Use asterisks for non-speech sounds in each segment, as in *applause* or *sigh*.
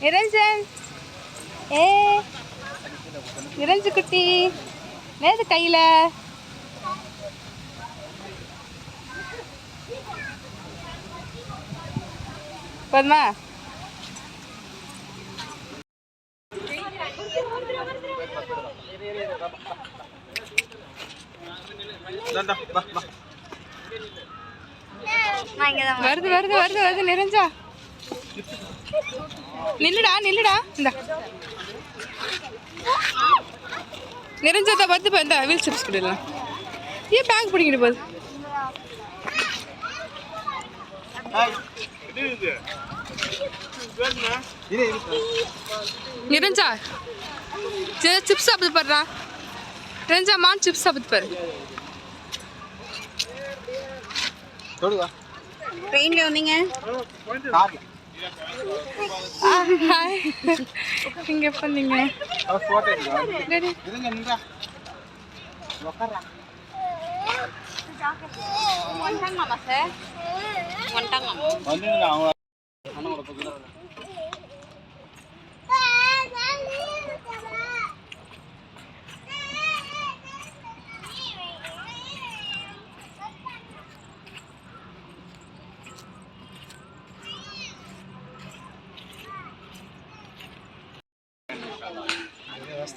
நிரஞ்சன் ஏ. நிரஞ்சு குட்டி. நேது கையில. போதுமா? வருது வருது வருது வருது நிறைஞ்சா நில்லுடா நில்லுடா. இந்த. நிறைஞ்சதா பார்த்து இப்போ இந்த வீல் சிப்ஸ் கொடுக்கலாம் ஏன் பேக் பிடிக்கிட்டு போகுது? நிறைஞ்சா? சரி சிப்ஸ் சாப்பிட்டு பாருடா. நிறைஞ்சா மான் சிப்ஸ் சாப்பிட்டு பாரு. ட்ரெயின்ல வந்தீங்க? ஹாய் இங்க எப்போ நீங்க ரெடி வந்துட்டாங்களாமா சார் வந்துட்டாங்களாமா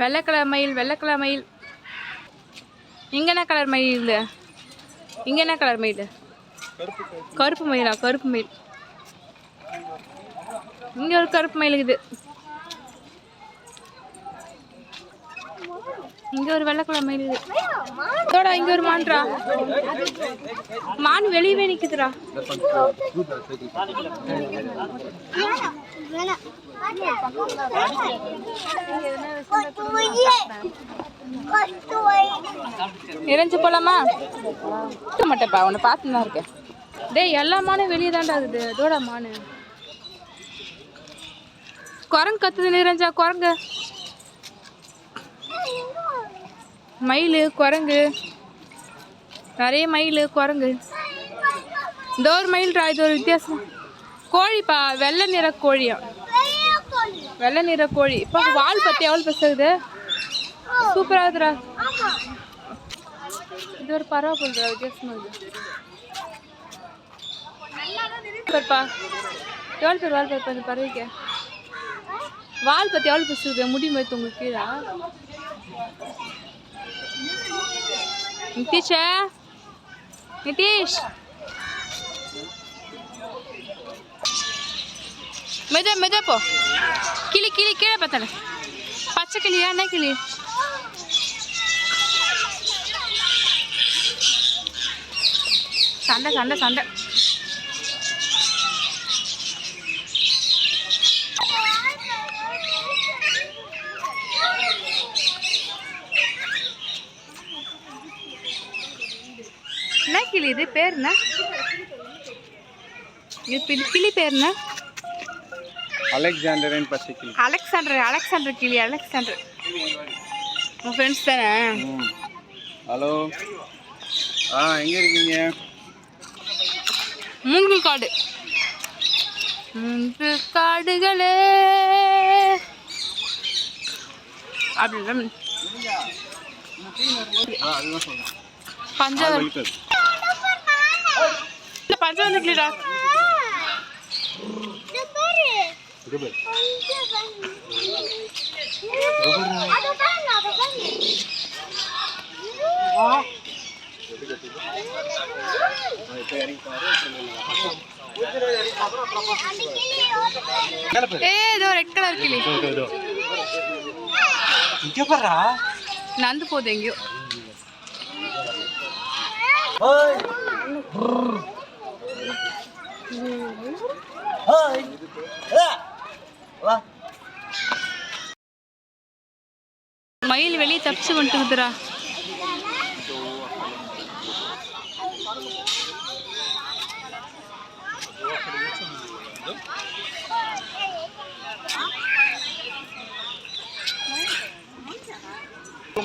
வெள்ளை கலர் மயில் வெள்ளை கலர் மயில் இங்க என்ன கலர் மயில் இங்க என்ன கலர் மயில்? கருப்பு மயிலா? கருப்பு மயில். இங்க ஒரு கருப்பு மயில் இருக்குது. இங்க ஒரு வெள்ளை கலர் மயில் இருக்குது. தோடா இங்க ஒரு மான்டா மான் வெளியவே நிக்குதுடா. இறைஞ்சு போலாமா? இருக்க மாட்டேப்பா உன்னை பார்த்து தான் இருக்கேன். டேய் எல்லா மானும் வெளியே தான்டா இருக்குது. இதோட மானு. குரங்கு கத்துது நிறைஞ்சா குரங்கு. மயில் குரங்கு. நிறைய மயில் குரங்கு. இந்த ஒரு மயில்ரா இது ஒரு வித்தியாசம். கோழிப்பா வெள்ளை நிற கோழியா? வெள்ளை நிற கோழி. இப்போ வால் பற்றி எவ்வளோ பேசுறது சூப்பராக இருக்குடா இது ஒரு பறவை போடுறா வித்தியாசமாக இருக்கு எவ்வளோ பேர் வால் பாருப்பா இந்த பறவைக்கு வால் பத்தி எவ்வளோ பேசுறது முடி மாதிரி உங்களுக்கு கீழே. நிதிஷா நிதிஷ் மெத மெத போ கிளி கிளி கீழே பார்த்தானே பச்சை கிளியா என்ன கிளி சண்டை சண்டை சண்டை என்ன கிளி இது பேர் என்ன இது பிளி- கிளி பேர் என்ன அலெக்சாண்டர் அண்ட் பசிக்கிளி அலெக்சாண்டர் அலெக்சாண்டர் கிளி அலெக்சாண்டர். உன் ஃப்ரெண்ட்ஸ் தானே? ஹலோ ஆ எங்கே இருக்கீங்க? மூன்று காடு. மூன்று காடுகளே. அப்படிதான் ஆ அதுதான் சொல்கிறேன் பஞ்சவர் வெல்கம் இல்ல பஞ்சவர் கிளிடா. இது பேர் ஏ இதோ ரெட் கலர் கிளி இங்கே பாரா நந்து போகுது எங்கேயோ மயில் வெளியே வந்துட்டுக்குதுடா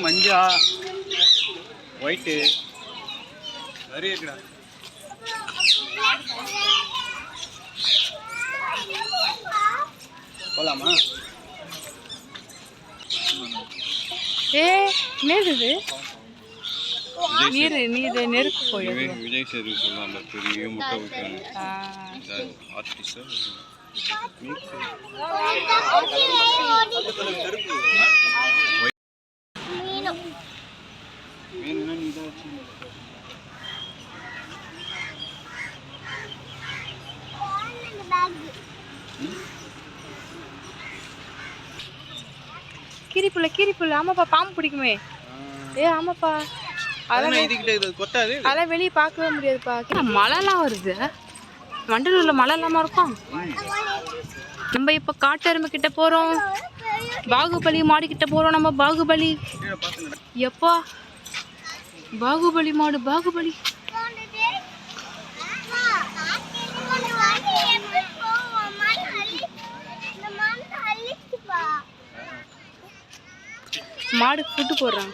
மஞ்சா ஒயிட்டு நிறைய இருக்குடா. போலாமா? ஏ என்னது இது? நீர் நீர் நெருப்பு போயிடும் விஜய் சேது சொல்லுவாங்க பெரிய முட்டை ஊற்றுவாங்க ஆ. கீரிப்புள்ள கீரிப்புள்ள. ஆமாப்பா பாம்பு பிடிக்குமே. ஏ ஆமாப்பா. அதெல்லாம் இதுக்கிட்ட இது? கொட்டாது? அதெல்லாம் வெளியே பார்க்கவே முடியாதுப்பா. மழைலாம் வருது? வண்டலூர்ல மழை இல்லாம இருக்கும்? நம்ம இப்ப காட்டெருமை கிட்ட போறோம். பாகுபலி மாடு கிட்ட போறோம் நம்ம பாகுபலி. எப்பா? பாகுபலி மாடு பாகுபலி. மாடு ஃபுட்டு போடுறாங்க.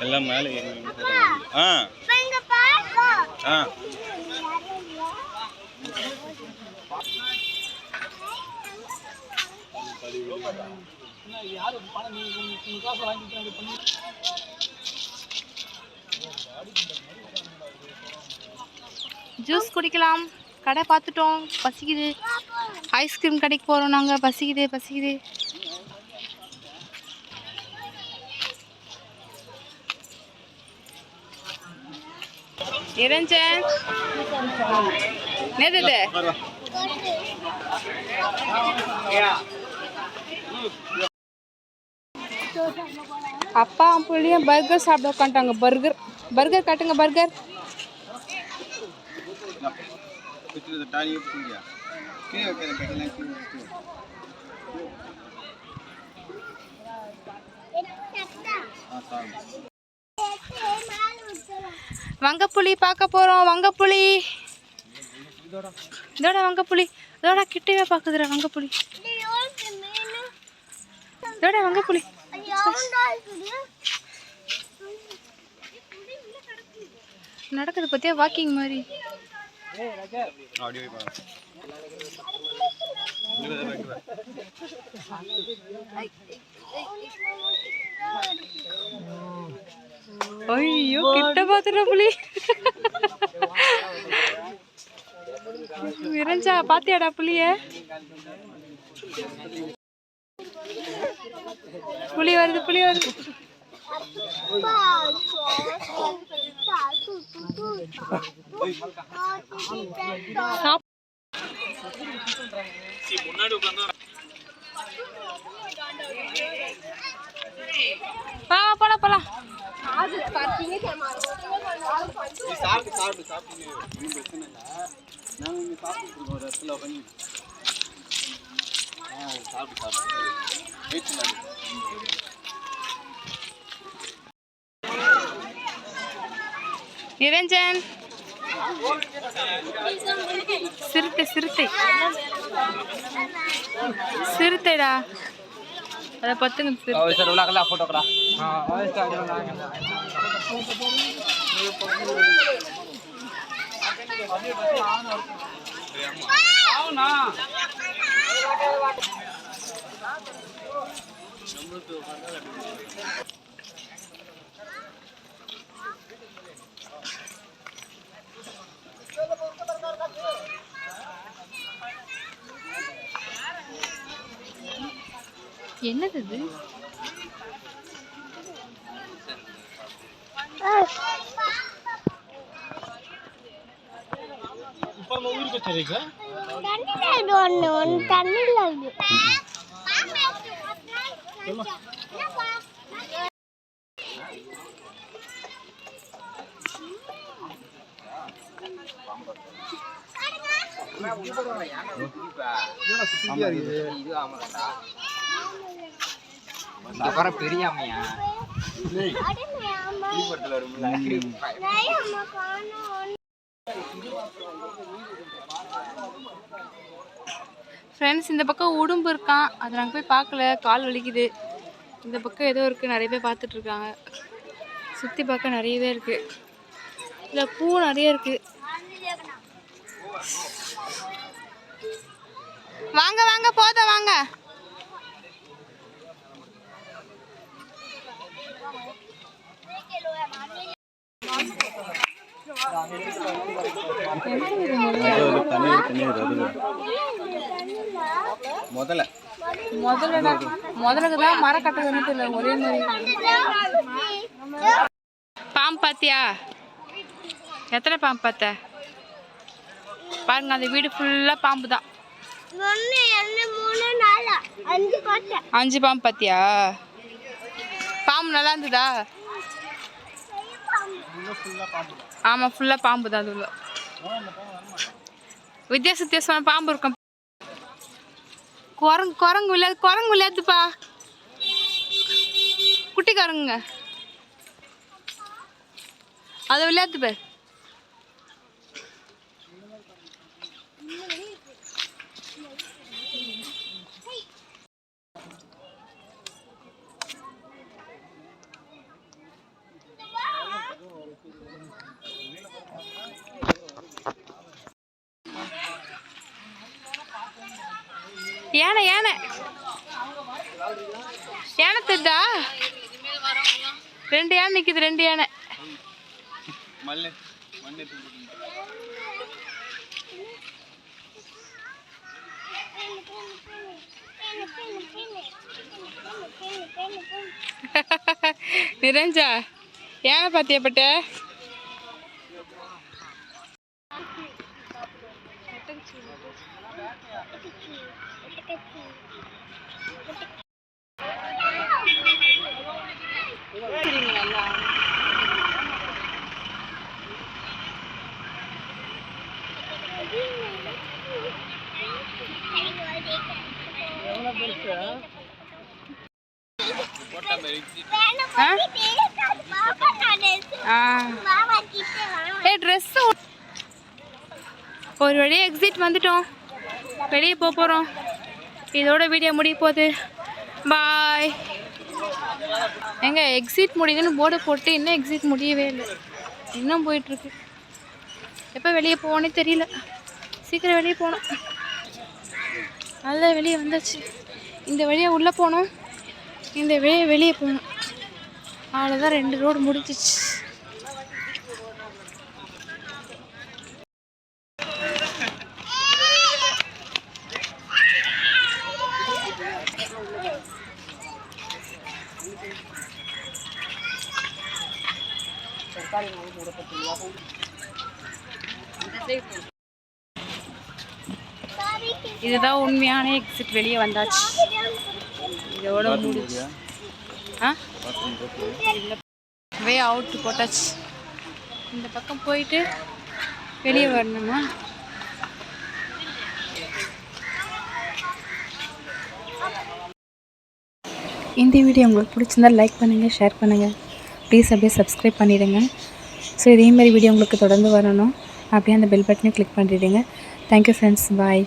எல்லாம் மேலே போறாங்க. ஆ. இங்க பாருங்க ஆ. ஜூஸ் குடிக்கலாம். கடை பார்த்துட்டோம். பசிக்குது. ஐஸ்கிரீம் கடைக்கு போகிறோம் நாங்கள் பசிக்குது பசிக்குது. இறஞ்சேன் என்னது இது? அப்பா பிள்ளையும் பர்கர் சாப்பிட உட்காந்துட்டாங்க. பர்கர் பர்கர் கட்டுங்க பர்கர் வங்கப்புலி பார்க்க போகிறோம் வங்கப்புலி இதோட வங்கப்புலி இதோட கிட்டவே பார்க்குதுடா வங்கப்புலி இதோட வங்கப்புலி நடக்குது பத்தியா? வாக்கிங் மாதிரி. ஐயோ கிட்ட பாத்துற புலி. விரைஞ்சா பாத்தியாடா புளிய புளி வருது புளி வருது. போலாம் போலாம். சாப்பிட்டு சாப்பிட்டு சாப்பிட்டு. பிரச்சனை இல்லை. நாங்கள் இங்கே சாப்பிட்டு இருக்கோம் ஒரு இடத்துல உட்காந்து நிரஞ்சன். சிறுத்தை சிறுத்தை. சிறுத்தைடா. அதை பத்துங்க போட்டோக்கடா ஆ. என்னது இது? தண்ணியில் ஒன்று ஒன்று தண்ணியில் பெரியாமையா படத்துல வரும்ல காணும். ஃப்ரெண்ட்ஸ் இந்த பக்கம் உடும்பு இருக்கான் அதை நாங்கள் போய் பார்க்கல. கால் வலிக்குது. இந்த பக்கம் ஏதோ இருக்குது நிறைய பேர் பார்த்துட்ருக்காங்க சுற்றி பார்க்க நிறையவே இருக்குது இல்லை பூ நிறைய இருக்குது வாங்க வாங்க போத வாங்க. என்ன தண்ணி தண்ணி அது முதல்ல முதல்ல முதலுக்கு தான் மரம் கட்டுறதுன்னு தெரியல ஒரே மாதிரி. பாம்பு பார்த்தியா எத்தனை பாம்பு பார்த்த பாருங்க அந்த வீடு ஃபுல்லாக பாம்பு தான். அஞ்சு பாம்பு பார்த்தியா பாம்பு நல்லா இருந்ததா? ஆமாம் ஃபுல்லாக பாம்பு தான் அது உள்ள வித்தியாச வித்தியாசமான பாம்பு இருக்கும் குரங்கு குரங்கு விளையாது குரங்கு விளையாதுப்பா குட்டி குரங்குங்க. அதை விளையாட்டு பேர். யானை யானை. யானை தெரிதா ரெண்டு யானை நிக்குது ரெண்டு யானை. *laughs* நிரஞ்சா யானை பாத்தியா பட்ட? ஆ? ட்ரெஸ் ஒரு வழியாக எக்ஸிட் வந்துட்டோம். வெளியே போக போகிறோம் இதோட வீடியோ முடிய போகுது பாய் எங்க எக்ஸிட் முடியுதுன்னு போர்டை போட்டு இன்னும் எக்ஸிட் முடியவே இல்லை. இன்னும் போயிட்டுருக்கு. எப்போ வெளியே போகணும்னே தெரியல. சீக்கிரம் வெளியே போகணும். நல்லா வெளியே வந்தாச்சு. இந்த வழியாக உள்ளே போகணும். இந்த வழியை வெளியே போகணும். அவ்வளோதான் ரெண்டு ரோடு முடிஞ்சிச்சு இதுதான் உண்மையான எக்ஸிட் வெளியே வந்தாச்சு. இதோட முடிச்சு ஆ? வே அவுட் போட்டாச்சு. இந்த பக்கம் போயிட்டு வெளியே வரணுமா? இந்த வீடியோ உங்களுக்கு பிடிச்சிருந்தா லைக் பண்ணுங்கள் ஷேர் பண்ணுங்கள் ப்ளீஸ் அப்படியே சப்ஸ்கிரைப் பண்ணிடுங்க. ஸோ இதே மாதிரி வீடியோ உங்களுக்கு தொடர்ந்து வரணும். அப்படியே அந்த பெல் பட்டனையும் கிளிக் பண்ணிவிடுங்க தேங்க்யூ ஃப்ரெண்ட்ஸ் பாய்